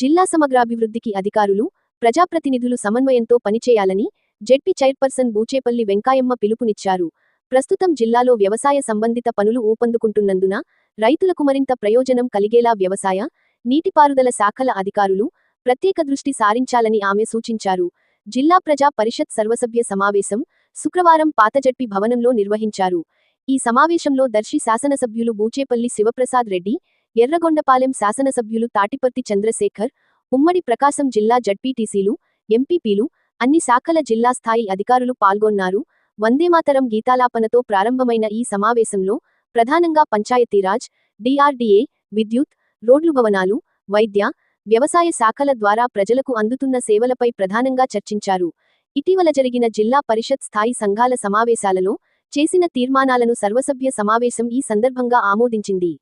జిల్లా సమగ్రాభివృద్ధికి అధికారులు ప్రజాప్రతినిధులు సమన్వయంతో పనిచేయాలని జెడ్పీ చైర్పర్సన్ బూచేపల్లి వెంకాయమ్మ పిలుపునిచ్చారు. ప్రస్తుతం జిల్లాలో వ్యవసాయ సంబంధిత పనులు ఊపందుకుంటున్నందున రైతులకు మరింత ప్రయోజనం కలిగేలా వ్యవసాయ నీటిపారుదల శాఖల అధికారులు ప్రత్యేక దృష్టి సారించాలని ఆమె సూచించారు. జిల్లా ప్రజా పరిషత్ సర్వసభ్య సమావేశం శుక్రవారం పాతజడ్పి భవనంలో నిర్వహించారు. ఈ సమావేశంలో దర్శి శాసనసభ్యులు బూచేపల్లి శివప్రసాద్ రెడ్డి ఎర్రగొండపాలెం శాసనసభ్యులు తాటిపర్తి చంద్రశేఖర్ ఉమ్మడి ప్రకాశం జిల్లా జడ్పీటీసీలు ఎంపీపీలు అన్ని శాఖల జిల్లా స్థాయి అధికారులు పాల్గొన్నారు. వందేమాతరం గీతాలాపనతో ప్రారంభమైన ఈ సమావేశంలో ప్రధానంగా పంచాయతీరాజ్ డిఆర్డీఏ విద్యుత్ రోడ్లు భవనాలు వైద్య వ్యవసాయ శాఖల ద్వారా ప్రజలకు అందుతున్న సేవలపై ప్రధానంగా చర్చించారు. ఇటీవల జరిగిన జిల్లా పరిషత్ స్థాయి సంఘాల సమావేశాలలో చేసిన తీర్మానాలను సర్వసభ్య సమావేశం ఈ సందర్భంగా ఆమోదించింది.